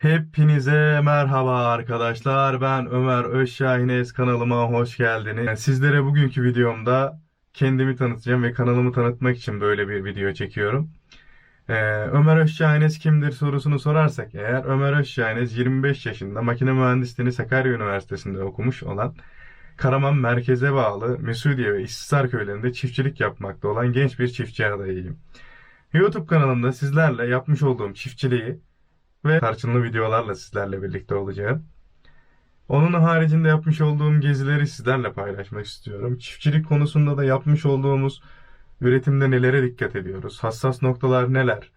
Hepinize merhaba arkadaşlar. Ben Ömer Özşahines kanalıma hoş geldiniz. Sizlere bugünkü videomda kendimi tanıtacağım ve kanalımı tanıtmak için böyle bir video çekiyorum. Ee, Ömer Özşahines kimdir sorusunu sorarsak eğer Ömer Özşahines 25 yaşında makine mühendisliğini Sakarya Üniversitesi'nde okumuş olan Karaman merkeze bağlı Mesudiye ve İstisar köylerinde çiftçilik yapmakta olan genç bir çiftçi adayıyım. YouTube kanalımda sizlerle yapmış olduğum çiftçiliği ve tarçınlı videolarla sizlerle birlikte olacağım. Onun haricinde yapmış olduğum gezileri sizlerle paylaşmak istiyorum. Çiftçilik konusunda da yapmış olduğumuz üretimde nelere dikkat ediyoruz? Hassas noktalar neler?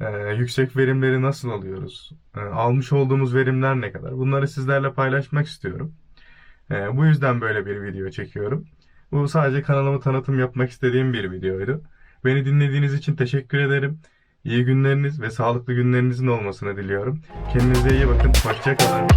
Ee, yüksek verimleri nasıl alıyoruz? Ee, almış olduğumuz verimler ne kadar? Bunları sizlerle paylaşmak istiyorum. Ee, bu yüzden böyle bir video çekiyorum. Bu sadece kanalımı tanıtım yapmak istediğim bir videoydu. Beni dinlediğiniz için teşekkür ederim. İyi günleriniz ve sağlıklı günlerinizin olmasını diliyorum. Kendinize iyi bakın. Hoşçakalın.